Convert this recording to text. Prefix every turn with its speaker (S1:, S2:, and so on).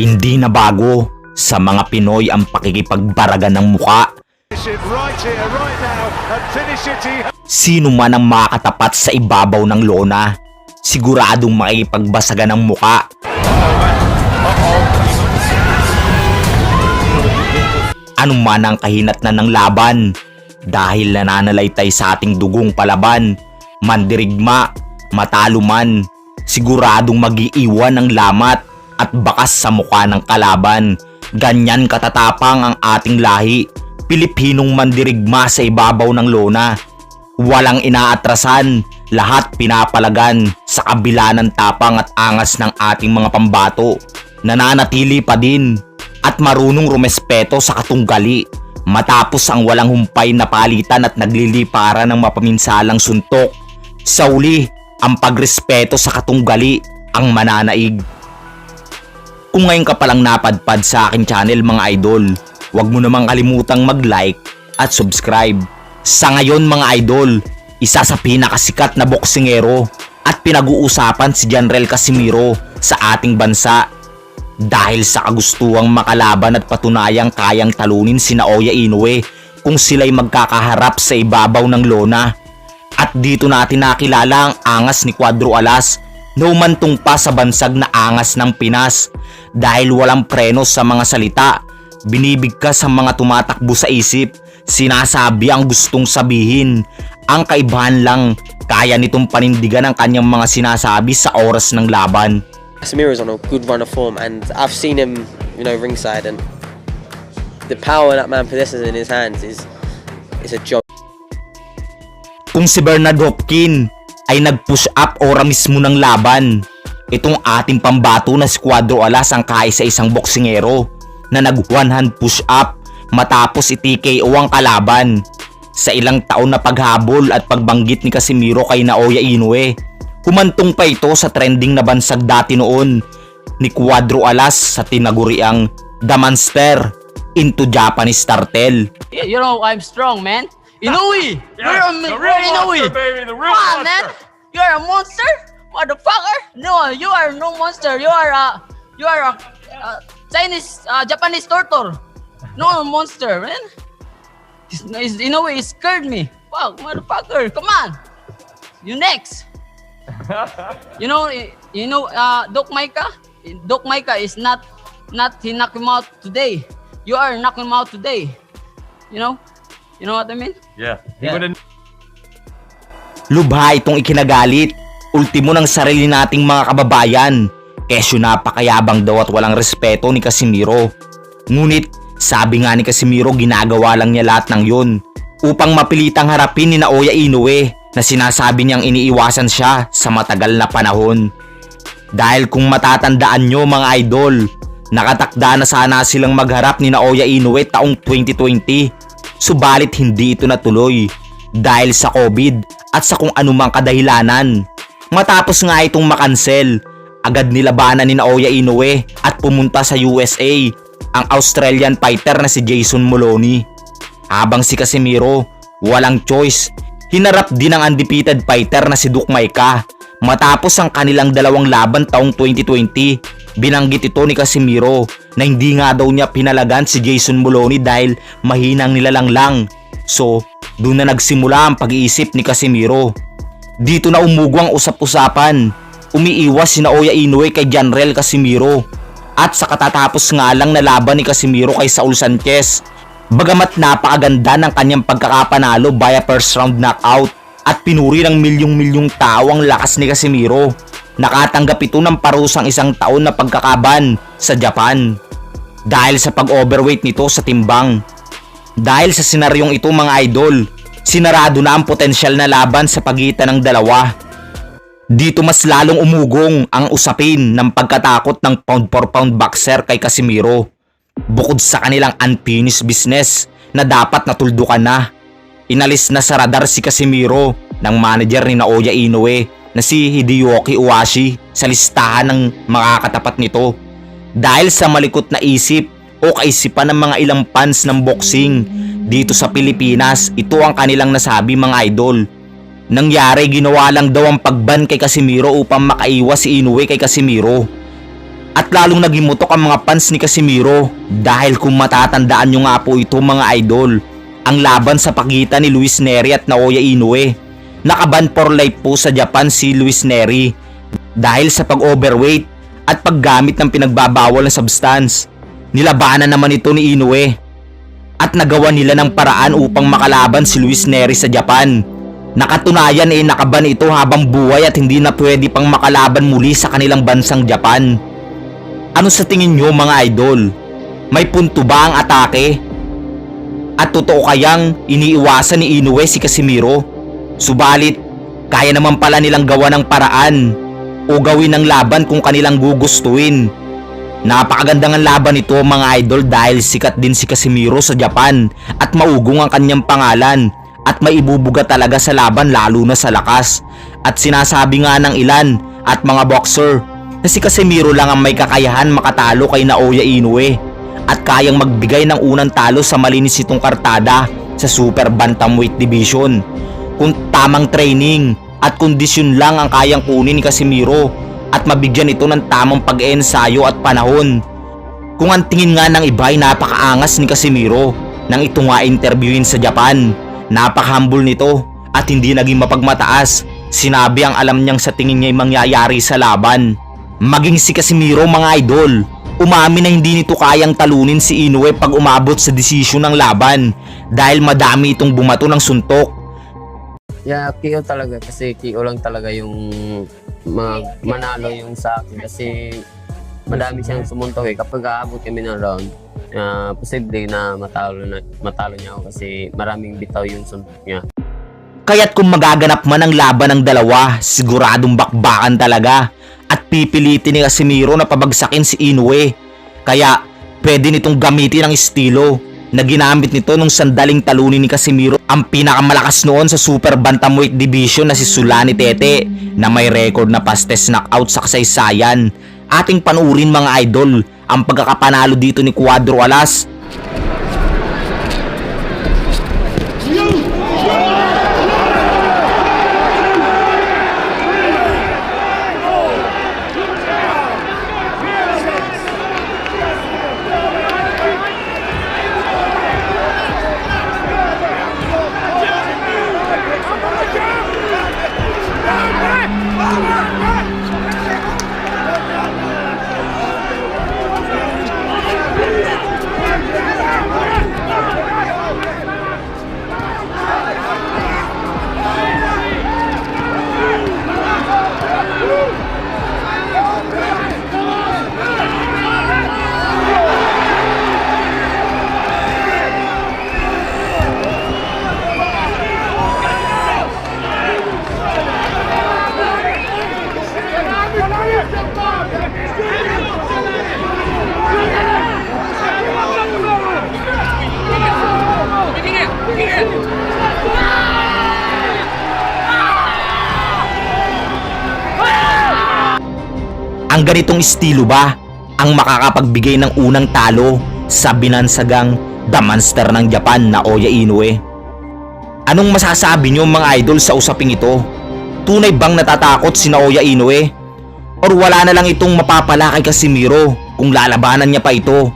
S1: Hindi na bago sa mga Pinoy ang pakikipagbaragan ng muka. Sino man ang makatapat sa ibabaw ng lona, siguradong makikipagbasagan ng muka. Ano man ang kahinatnan ng laban, dahil nananalaytay sa ating dugong palaban, mandirigma, matalo man, siguradong magiiwan ng lamat at bakas sa mukha ng kalaban. Ganyan katatapang ang ating lahi, Pilipinong mandirigma sa ibabaw ng lona. Walang inaatrasan, lahat pinapalagan sa kabila ng tapang at angas ng ating mga pambato. Nananatili pa din at marunong rumespeto sa katunggali matapos ang walang humpay na palitan at naglilipara ng mapaminsalang suntok. Sa uli, ang pagrespeto sa katunggali ang mananaig. Kung ngayon ka palang napadpad sa aking channel mga idol, huwag mo namang kalimutang mag-like at subscribe. Sa ngayon mga idol, isa sa pinakasikat na boksingero at pinag-uusapan si General Casimiro sa ating bansa dahil sa kagustuhang makalaban at patunayang kayang talunin si Naoya Inoue kung sila'y magkakaharap sa ibabaw ng lona. At dito natin nakilala ang angas ni Cuadro Alas na umantong pa sa bansag na angas ng Pinas dahil walang preno sa mga salita. Binibigkas ang mga tumatakbo sa isip, sinasabi ang gustong sabihin. Ang kaibahan lang, kaya nitong panindigan ang kanyang mga sinasabi sa oras ng laban.
S2: Casemiro's on a good run of form, and I've seen him, you know, ringside, and the power that man possesses in his hands is is a joke.
S1: kung si Bernard Hopkin ay nag-push up ora mismo ng laban. Itong ating pambato na si Cuadro Alas ang kaisa isang boksingero na nag one hand push up matapos i-TKO ang kalaban. Sa ilang taon na paghabol at pagbanggit ni Casimiro kay Naoya Inoue, humantong pa ito sa trending na bansag dati noon ni Cuadro Alas sa tinaguriang The Monster into Japanese Tartel.
S3: You know I'm strong, man. Inoue!
S4: Yeah,
S3: You're a,
S4: the
S3: you're
S4: real
S3: Inoue!
S4: monster, baby, the real
S3: Come on, man! You're a monster, motherfucker! No, you are no monster. You are a, you are a, uh Chinese, uh, Japanese turtle. No monster, man. He's, he's, Inoue he scared me. Fuck, motherfucker! Come on! You next. you know, you know, uh, Doc Maika. Doc Maika is not, not he knock him out today. You are knocking him out today. You know, you know what I mean?
S4: Yeah, he
S3: Yeah.
S1: Lubha itong ikinagalit. Ultimo ng sarili nating mga kababayan. Kesyo napakayabang daw at walang respeto ni Casimiro. Ngunit sabi nga ni Casimiro ginagawa lang niya lahat ng yun upang mapilitang harapin ni Naoya Inoue na sinasabi niyang iniiwasan siya sa matagal na panahon. Dahil kung matatandaan nyo mga idol, nakatakda na sana silang magharap ni Naoya Inoue taong 2020. Subalit hindi ito natuloy dahil sa COVID at sa kung anumang kadahilanan. Matapos nga itong makansel, agad nilabanan ni Naoya Inoue at pumunta sa USA ang Australian fighter na si Jason Moloney. Habang si Casimiro, walang choice, hinarap din ang undefeated fighter na si Duke Maika. Matapos ang kanilang dalawang laban taong 2020, binanggit ito ni Casimiro na hindi nga daw niya pinalagan si Jason Moloney dahil mahinang nilalang lang. So, doon na nagsimula ang pag-iisip ni Casimiro. Dito na umugwang usap-usapan. Umiiwas si Naoya Inoue kay Janrel Casimiro. At sa katatapos nga lang na laban ni Casimiro kay Saul Sanchez. Bagamat napakaganda ng kanyang pagkakapanalo via first round knockout at pinuri ng milyong-milyong tao ang lakas ni Casimiro. Nakatanggap ito ng parusang isang taon na pagkakaban sa Japan. Dahil sa pag-overweight nito sa timbang. Dahil sa senaryong ito mga idol, sinarado na ang potensyal na laban sa pagitan ng dalawa. Dito mas lalong umugong ang usapin ng pagkatakot ng pound for pound boxer kay Casimiro. Bukod sa kanilang unfinished business na dapat natuldukan na. Inalis na sa radar si Casimiro ng manager ni Naoya Inoue na si Hideyuki Uwashi sa listahan ng makakatapat nito. Dahil sa malikot na isip o kaisipan ng mga ilang fans ng boxing dito sa Pilipinas, ito ang kanilang nasabi mga idol. Nangyari ginawa lang daw ang pagban kay Casimiro upang makaiwas si Inoue kay Casimiro. At lalong naging mutok ang mga fans ni Casimiro dahil kung matatandaan nyo nga po ito mga idol, ang laban sa pagitan ni Luis Neri at Naoya Inoue. Nakaban for life po sa Japan si Luis Neri dahil sa pag-overweight at paggamit ng pinagbabawal na substance. Nilabanan naman ito ni Inoue at nagawa nila ng paraan upang makalaban si Luis Neri sa Japan. Nakatunayan eh nakaban ito habang buhay at hindi na pwede pang makalaban muli sa kanilang bansang Japan. Ano sa tingin nyo mga idol? May punto ba ang atake? At totoo kayang iniiwasan ni Inoue si Casimiro? Subalit, kaya naman pala nilang gawa ng paraan o gawin ng laban kung kanilang gugustuhin. Napakaganda ng laban nito mga idol dahil sikat din si Casimiro sa Japan at maugong ang kanyang pangalan at maibubuga talaga sa laban lalo na sa lakas. At sinasabi nga ng ilan at mga boxer na si Casimiro lang ang may kakayahan makatalo kay Naoya Inoue at kayang magbigay ng unang talo sa malinis itong kartada sa Super Bantamweight Division. Kung tamang training at kondisyon lang ang kayang kunin ni Casimiro at mabigyan ito ng tamang pag-ensayo at panahon. Kung ang tingin nga ng iba ay napakaangas ni Casimiro nang ito nga interviewin sa Japan. Napaka-humble nito at hindi naging mapagmataas. Sinabi ang alam niyang sa tingin niya ay mangyayari sa laban. Maging si Casimiro mga idol, umamin na hindi nito kayang talunin si Inoue pag umabot sa desisyon ng laban dahil madami itong bumato ng suntok.
S4: Yeah, KO talaga kasi KO lang talaga yung mag manalo yung sa akin kasi madami siyang sumuntok eh. Kapag aabot kami ng round, ah, posible na matalo na matalo niya ako kasi maraming bitaw yung suntok niya.
S1: Kaya't kung magaganap man ang laban ng dalawa, siguradong bakbakan talaga at pipilitin ni Casimiro na pabagsakin si Inoue. Kaya pwede nitong gamitin ang estilo na ginamit nito nung sandaling talunin ni Casimiro ang pinakamalakas noon sa Super Bantamweight Division na si Sulani Tete na may record na fastest knockout sa kasaysayan. Ating panuurin mga idol ang pagkakapanalo dito ni Cuadro Alas ganitong estilo ba ang makakapagbigay ng unang talo sa binansagang The Monster ng Japan na Oya Inoue? Anong masasabi niyo mga idol sa usaping ito? Tunay bang natatakot si Naoya Inoue? Or wala na lang itong mapapala kay Casimiro kung lalabanan niya pa ito?